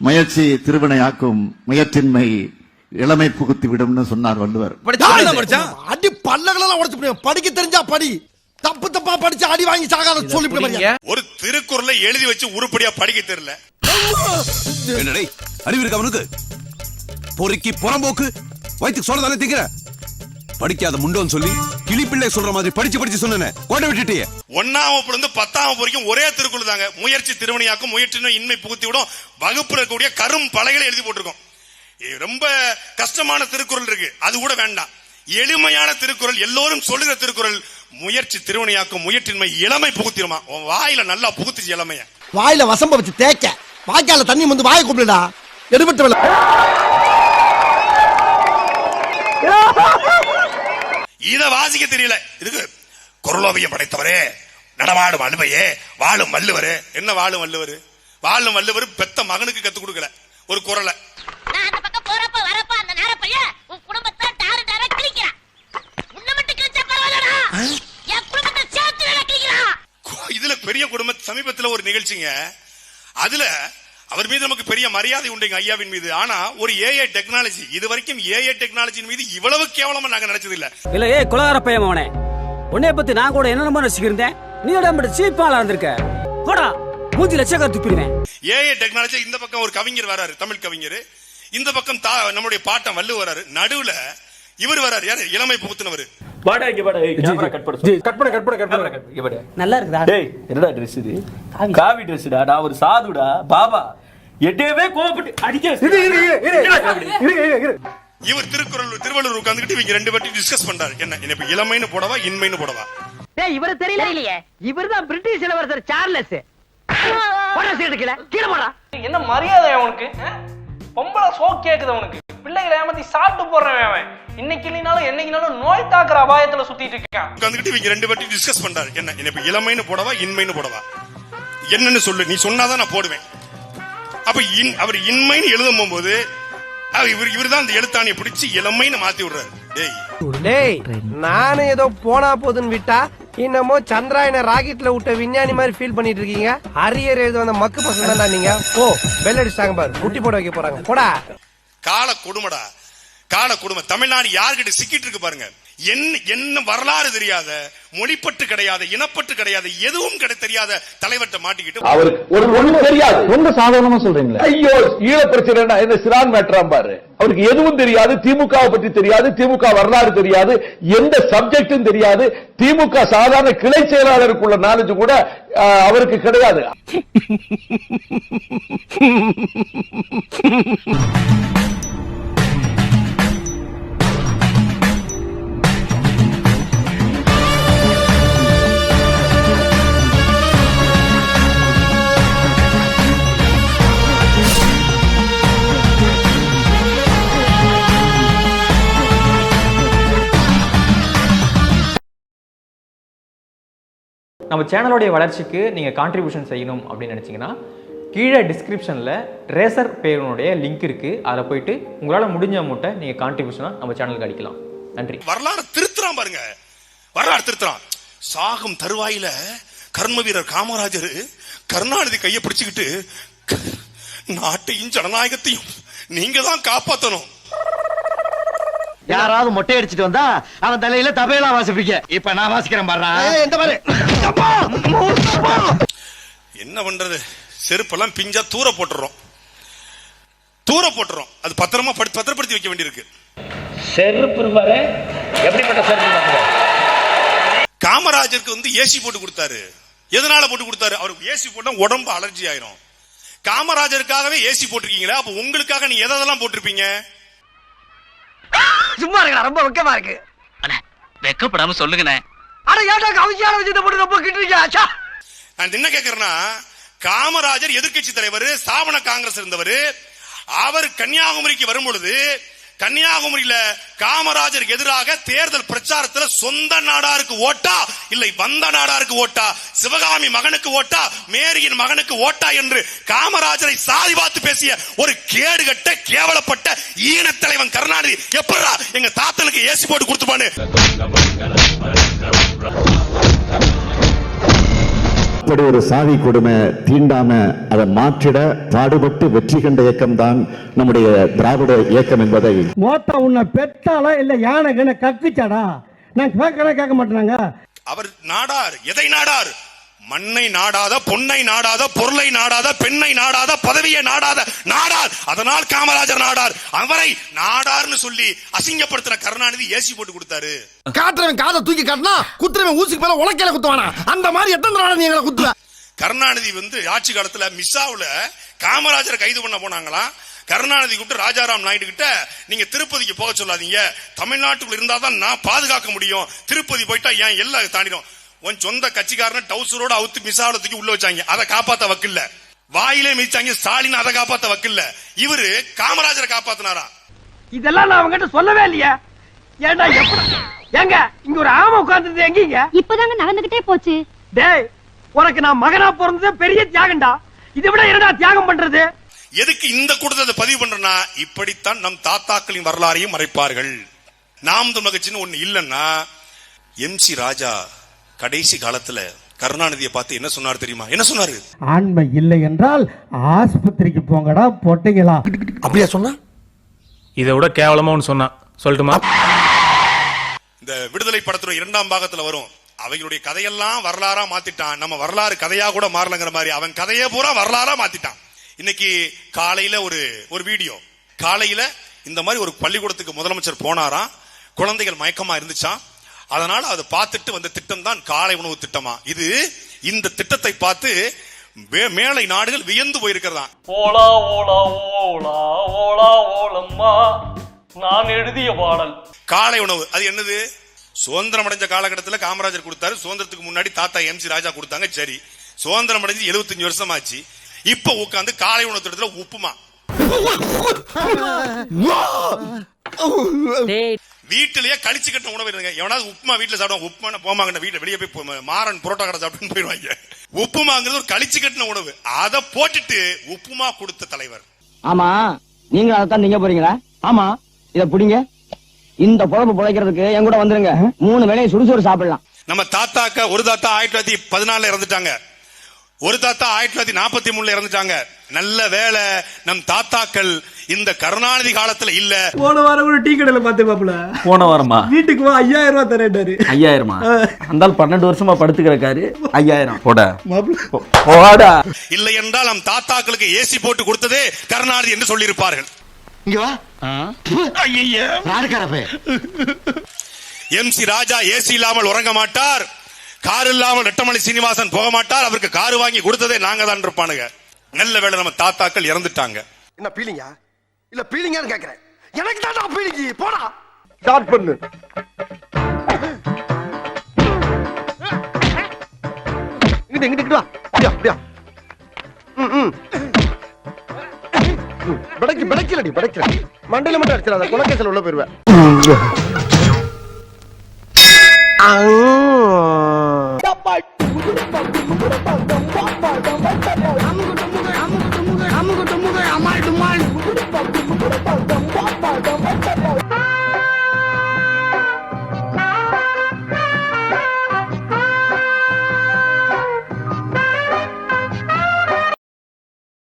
முயற்சி திருவினையாக்கும் முயற்சின்மை இளமை புகுத்தி விடும்னு சொன்னார் வள்ளுவர். அடி பல்லகளெல்லாம் உடைச்சு. படிக்க தெரிஞ்சா படி. தப்பு தப்பா படிச்சு அடி வாங்கி சாகாத சொல்லி ஒரு திருக்குறளை எழுதி வச்சு உருப்படியா படிக்க தெரியல. என்னடே அறிவு இருக்கு அவனுக்கு பொறுக்கி புறம்போக்கு. வயிற்றுக்கு தானே திங்கிற படிக்காத முண்டோன்னு சொல்லி கிளிப்பிள்ளை சொல்ற மாதிரி படிச்சு படிச்சு சொன்னேன். கோட்டை விட்டுட்டியே. ஒன்னாம் வகுப்புல இருந்து பத்தாம் வகுப்பு வரைக்கும் ஒரே திருக்குறள் தாங்க முயற்சி திருவினையாக்கும் முயற்சின்னு இன்மை புகுத்தி விடும் வகுப்புல இருக்கக்கூடிய கரும் பலகைகளை எழுதி போட்டிருக்கோம். இது ரொம்ப கஷ்டமான திருக்குறள் இருக்கு. அது கூட வேண்டாம். எளிமையான திருக்குறள் எல்லோரும் சொல்லுகிற திருக்குறள் முயற்சி திருவினையாக்கும் முயற்சின்மை இளமை புகுத்திருமா உன் வாயில நல்லா புகுத்துச்சு இளமைய. வாயில வசம்ப வச்சு தேய்க்க. வாய்க்கால தண்ணி வந்து வாயை கூப்பிடுடா எடுபட்ட இத வாசிக்க தெரியல. இதுக்கு குரலோவியம் படைத்தவரே நடமாடும் அலுமையே வாழும் வள்ளுவரே. என்ன வாழும் வள்ளுவர்? வாழும் வள்ளுவர் பெத்த மகனுக்கு கத்து கொடுக்கல. ஒரு குரலை. இதுல பெரிய குடும்ப சமீபத்துல ஒரு நிகழ்ச்சிங்க. அதுல அவர் மீது நமக்கு பெரிய மரியாதை உண்டுங்க ஐயாவின் மீது. ஆனா ஒரு ஏஐ டெக்னாலஜி இது வரைக்கும் ஏஐ டெக்னாலஜியின் மீது இவ்வளவு கேவலமா நாங்க நினைச்சது இல்ல இல்ல ஏய் குலகார பையன் அவனே. உன்னைய பத்தி நான் கூட என்னென்னமோ ரசிக்கிறேன் நீ உடம்பு சீப்பாளா இருந்திருக்க? போடா மூஞ்சி லட்சக்கா துப்பிடுவேன். ஏஐ டெக்னாலஜி இந்த பக்கம் ஒரு கவிஞர் வராரு தமிழ் கவிஞர். இந்த பக்கம் நம்முடைய பாட்டம் வள்ளுவர் வராரு நடுவுல இவர் வராரு யாரு? இளமை புகுத்தினவர். வாடா இங்க வாடா ஏய் கேமரா கட் பண்ணு கட் பண்ணு கட் பண்ணு கட் பண்ணு. இங்க வாடா. நல்லா இருக்குதா? டேய் என்னடா Dress இது? காவி. Dressடா நான் ஒரு சாதுடா. பாபா எட்டேவே கோவப்பட்டு அடிக்க இவர் திருக்குறள் திருவள்ளுவர் உட்கார்ந்துட்டு இவங்க ரெண்டு பேர்ட்டையும் டிஸ்கஸ் பண்றாரு. என்ன இப்ப இளமைன்னு போடவா இன்மைன்னு போடவா? டேய் இவரு தெரியல. தெரியலையே. இவர்தான் பிரிட்டிஷ் இளவரசர் சார்லஸ் போடா சீட்டு கீழே. கீழே போடா. என்ன மரியாதை அவனுக்கு ஆ? பொம்பளை சோ கேக்குது அவனுக்கு பிள்ளைகளை ஏமாத்தி சாப்பிட்டு போடுறவன் அவன். இன்னைக்கு இல்லைனாலும் என்னைக்குனாலும் நோய் தாக்குற அபாயத்துல சுத்திட்டு இருக்கான். உட்கார்ந்துட்டு இவங்க ரெண்டு பேர்ட்டையும் டிஸ்கஸ் பண்றாரு. என்ன என்ன இப்ப இளமைன்னு போடவா இன்மைன்னு போடவா? என்னன்னு சொல்லு நீ சொன்னாதான் நான் போடுவேன். அப்ப இன் அவர் இன்மைன்னு எழுதும் போகும்போது அவர் இவர் இவர் தான் அந்த எழுத்தாணியை பிடிச்சு இளமைன்னு மாத்தி விடுறாரு. டேய். டேய் நானும் ஏதோ போனா போதுன்னு விட்டா இன்னமோ சந்திராயன ராக்கெட்ல விட்ட விஞ்ஞானி மாதிரி ஃபீல் பண்ணிட்டு இருக்கீங்க. அரியர் எழுத வந்த மக்கு பசங்க நீங்க. ஓ பெல் அடிச்சாங்க பாரு. குட்டி போட வைக்க போறாங்க. போடா. கால கொடுமடா. கால கொடுமை. தமிழ்நாடு யார்கிட்ட சிக்கிட்டு இருக்கு பாருங்க. என்ன என்ன வரலாறு தெரியாத மொழிப்பட்டு கிடையாத இனப்பட்டு கிடையாத எதுவும் கிடை தெரியாத தலைவர்கிட்ட மாட்டிக்கிட்டு அவருக்கு ஒரு ஒண்ணு தெரியாது. ரொம்ப சாதாரணமா சொல்றீங்களா. ஐயோ ஈழ பிரச்சனை என்ன சிறான் மேட்டராம் பாரு. அவருக்கு எதுவும் தெரியாது. திமுகவை பற்றி தெரியாது. திமுக வரலாறு தெரியாது. எந்த சப்ஜெக்டும் தெரியாது. திமுக சாதாரண கிளை செயலாளருக்குள்ள நாலேஜ் கூட ஆஹ், அவருக்கு கிடையாது. நம்ம சேனலோடைய வளர்ச்சிக்கு நீங்கள் கான்ட்ரிபியூஷன் செய்யணும் அப்படின்னு நினச்சிங்கன்னா கீழே டிஸ்கிரிப்ஷனில் ரேசர் பேருனுடைய லிங்க் இருக்குது அதில் போயிட்டு உங்களால் முடிஞ்ச அமௌண்ட்டை நீங்கள் கான்ட்ரிபியூஷனாக நம்ம சேனலுக்கு அடிக்கலாம். நன்றி. வரலாறு திருத்துறான் பாருங்க. வரலாறு திருத்துறான். சாகும் தருவாயில கர்ம வீரர் காமராஜர் கருணாநிதி கையை பிடிச்சுக்கிட்டு நாட்டையும் ஜனநாயகத்தையும் நீங்க தான் காப்பாற்றணும் யாராவது மொட்டை அடிச்சிட்டு வந்தா அவன் தலையில தபையெல்லாம் வாசிப்பீங்க இப்ப நான் வாசிக்கிறேன் பாரு. என்ன பண்றது? செருப்பெல்லாம் பிஞ்சா தூர போட்டுறோம். தூர போட்டுறோம். அது பத்திரமா படி- பத்திரப்படுத்தி வைக்க வேண்டியிருக்கு. செருப்பு எப்படிப்பட்ட செருப்பு காமராஜருக்கு வந்து ஏசி போட்டு கொடுத்தாரு. எதனால போட்டு கொடுத்தாரு? அவருக்கு ஏசி போட்டா உடம்பு அலர்ஜி ஆயிரும். காமராஜருக்காகவே ஏசி போட்டிருக்கீங்களா அப்ப உங்களுக்காக நீ எதெல்லாம் போட்டிருப்பீங்க? சும்மா இருக்கா ரொம்ப வெக்கமா இருக்கு. வெக்கப்படாம சொல்லுங்கண்ணே. அட ஏன்டா கவிஞான விஷயத்தை போட்டு ரொம்ப கிட்டுறீங்க? நான் என்ன கேக்குறேன்னா காமராஜர் எதிர்க்கட்சி தலைவர் ஸ்தாபன காங்கிரஸ் இருந்தவர் அவர் கன்னியாகுமரிக்கு வரும் பொழுது கன்னியாகுமரியில காமராஜருக்கு எதிராக தேர்தல் பிரச்சாரத்துல சொந்த நாடாருக்கு ஓட்டா? இல்லை வந்த நாடாருக்கு ஓட்டா? சிவகாமி மகனுக்கு ஓட்டா? மேரியின் மகனுக்கு ஓட்டா என்று காமராஜரை சாதி பார்த்து பேசிய ஒரு கேடுகட்ட கேவலப்பட்ட ஈன தலைவன் கருணாநிதி. எப்படா எங்க தாத்தனுக்கு ஏசி போட்டு கொடுத்துப்பானு? அப்படி ஒரு சாதி கொடுமை தீண்டாம அதை மாற்றிட பாடுபட்டு வெற்றி கண்ட இயக்கம்தான் நம்முடைய திராவிட இயக்கம் என்பதை மோத்தா உன்னை பெத்தாளா இல்ல யானை கக்குச்சாடா? நான் கேட்கறேன் கேட்க மாட்டேனாங்க. அவர் நாடார். எதை நாடார்? மண்ணை நாடாத பொன்னை நாடாத பொருளை நாடாத பெண்ணை நாடாத பதவியை நாடாத நாடார். அதனால் காமராஜர் நாடார். அவரை நாடார்னு சொல்லி அசிங்கப்படுத்தின கருணாநிதி ஏசி போட்டு கொடுத்தாரு. காட்டுறவன் காதை தூக்கி காட்டினா குத்துறவன் ஊசிக்கு மேல உலக்கையில குத்துவானா? அந்த மாதிரி எத்தனை நாள் நீ எங்களை குத்துவ? கருணாநிதி வந்து ஆட்சி காலத்துல மிஸ்ஸாவுல காமராஜரை கைது பண்ண போனாங்களாம் கருணாநிதி கூப்பிட்டு ராஜாராம் நாயுடு கிட்ட நீங்க திருப்பதிக்கு போக சொல்லாதீங்க. தமிழ்நாட்டுக்குள்ள இருந்தா தான் நான் பாதுகாக்க முடியும். திருப்பதி போயிட்டா ஏன் எல்லாம் தாண்டிடும். உன் சொந்த கட்சிக்காரன் டவுசரோட அவுத்து மிஸ்ஸாவில தூக்கி உள்ள வச்சாங்க. அதை காப்பாத்த வக்கில்ல. வாயிலே மிதிச்சாங்க ஸ்டாலின் அதை காப்பாத்த வக்கில்ல. இவரு காமராஜரை காப்பாத்தினாரா? இதெல்லாம் நான் அவங்ககிட்ட சொல்லவே இல்லையா. ஏண்டா எப்படி? ஏங்க இங்க ஒரு ஆமை உட்கார்ந்துருது எங்கீங்க? இப்பதாங்க நடந்துகிட்டே போச்சு. டேய் உனக்கு நான் மகனா பிறந்தது பெரிய தியாகம்டா. இதை விட என்னடா தியாகம் பண்றது? எதுக்கு இந்த கூட்டத்தை பதிவு பண்றேன்னா இப்படித்தான் நம் தாத்தாக்களின் வரலாறையும் மறைப்பார்கள். நாம் தமிழ் கட்சின்னு ஒண்ணு இல்லைன்னா எம் சி ராஜா கடைசி காலத்துல கருணாநிதியை பார்த்து என்ன சொன்னார் தெரியுமா? என்ன சொன்னாரு? ஆண்மை இல்லை என்றால் ஆஸ்பத்திரிக்கு போங்கடா பொட்டைங்களா? அப்படியா சொன்னா? இதை விட கேவலமா ஒன்று சொன்னான். சொல்லட்டுமா? இந்த விடுதலை படத்துல இரண்டாம் பாகத்துல வரும். அவைகளுடைய கதையெல்லாம் வரலாறா மாத்திட்டான். நம்ம வரலாறு கதையா கூட மாறலங்கிற மாதிரி அவன் கதையே பூரா வரலாறா மாத்திட்டான். இன்னைக்கு காலையில ஒரு ஒரு வீடியோ. காலையில இந்த மாதிரி ஒரு பள்ளிக்கூடத்துக்கு முதலமைச்சர் போனாராம். குழந்தைகள் மயக்கமா இருந்துச்சாம். அதனால அதை பார்த்துட்டு வந்த திட்டம் தான் காலை உணவு திட்டமா? இது இந்த திட்டத்தை பார்த்து மே- மேலை நாடுகள் வியந்து போயிருக்கிறதா ஓலா ஓலா ஓலா ஓலா ஓலம்மா. நான் எழுதிய பாடல். காலை உணவு. அது என்னது? சுதந்திரம் அடைஞ்ச காலகட்டத்தில் காமராஜர் கொடுத்தாரு. சுதந்திரத்துக்கு முன்னாடி தாத்தா எம் சி ராஜா கொடுத்தாங்க. சரி. சுதந்திரம் அடைஞ்சு 75 வருஷம் ஆச்சு இப்ப உட்காந்து காலை உணவு திட்டத்துல உப்புமா. வீட்டிலேயே கழிச்சு கட்டின உணவு இருங்க. எவனாவது உப்புமா வீட்டுல சாப்பிடுவாங்க உப்புமா போமாங்க வீட்டுல வெளியே போய் மாறன் புரோட்டா கடை சாப்பிட்டு போயிடுவாங்க. உப்புமாங்கிறது ஒரு கழிச்சு கட்டின உணவு. அதை போட்டுட்டு உப்புமா கொடுத்த தலைவர். ஆமா நீங்க அதைத்தான் நீங்க போறீங்களா? ஆமா இத புடிங்க. இந்த பொழப்பு பிழைக்கிறதுக்கு என் கூட வந்துருங்க. மூணு வேளையும் சுடுசோறு சாப்பிடலாம். நம்ம தாத்தாக்க ஒரு தாத்தா ஆயிரத்தி தொள்ளாயிரத்தி பதினாலுல இறந்துட்டாங்க. ஒரு தாத்தா ஆயிரத்தி தொள்ளாயிரத்தி நாற்பத்தி மூணுல இறந்துட்டாங்க. நல்ல வேலை நம் தாத்தாக்கள் இந்த கருணாநிதி காலத்துல இல்ல. போன வாரம் கூட டீ கடையில பாப்புல போன வாரமா? வீட்டுக்கு வா ஐயாயிரம் ரூபாய் தரேன்டாரு ஐயாயிரமா? அந்த பன்னெண்டு வருஷமா படுத்து கிடக்காரு ஐயாயிரம். போட. இல்லை என்றால் நம் தாத்தாக்களுக்கு ஏசி போட்டு கொடுத்ததே கருணாநிதி என்று சொல்லியிருப்பார்கள். இங்க வா. எம் சி ராஜா ஏசி இல்லாமல் உறங்க மாட்டார். கார் இல்லாமல் ரெட்டமணி சீனிவாசன் போக மாட்டார். அவருக்கு கார் வாங்கி கொடுத்ததே நாங்க தான் இருப்பானுங்க. நல்ல வேளை நம்ம தாத்தாக்கள் இறந்துட்டாங்க. என்ன பீலிங்கா இல்ல பீலிங்கான்னு கேக்குறேன். எனக்கு தான் பீலிங்கி போடா. ஸ்டார்ட் பண்ணு. இங்கிட்டு இங்கிட்டு வா. அப்படியா அப்படியா ம் ம். ம், பிடைக்கு பிடைக்கலடி பிடைக்கல மண்டையில மட்டும் அடிச்சிடாத. குலக்கேசல் உள்ள போயிருவேன்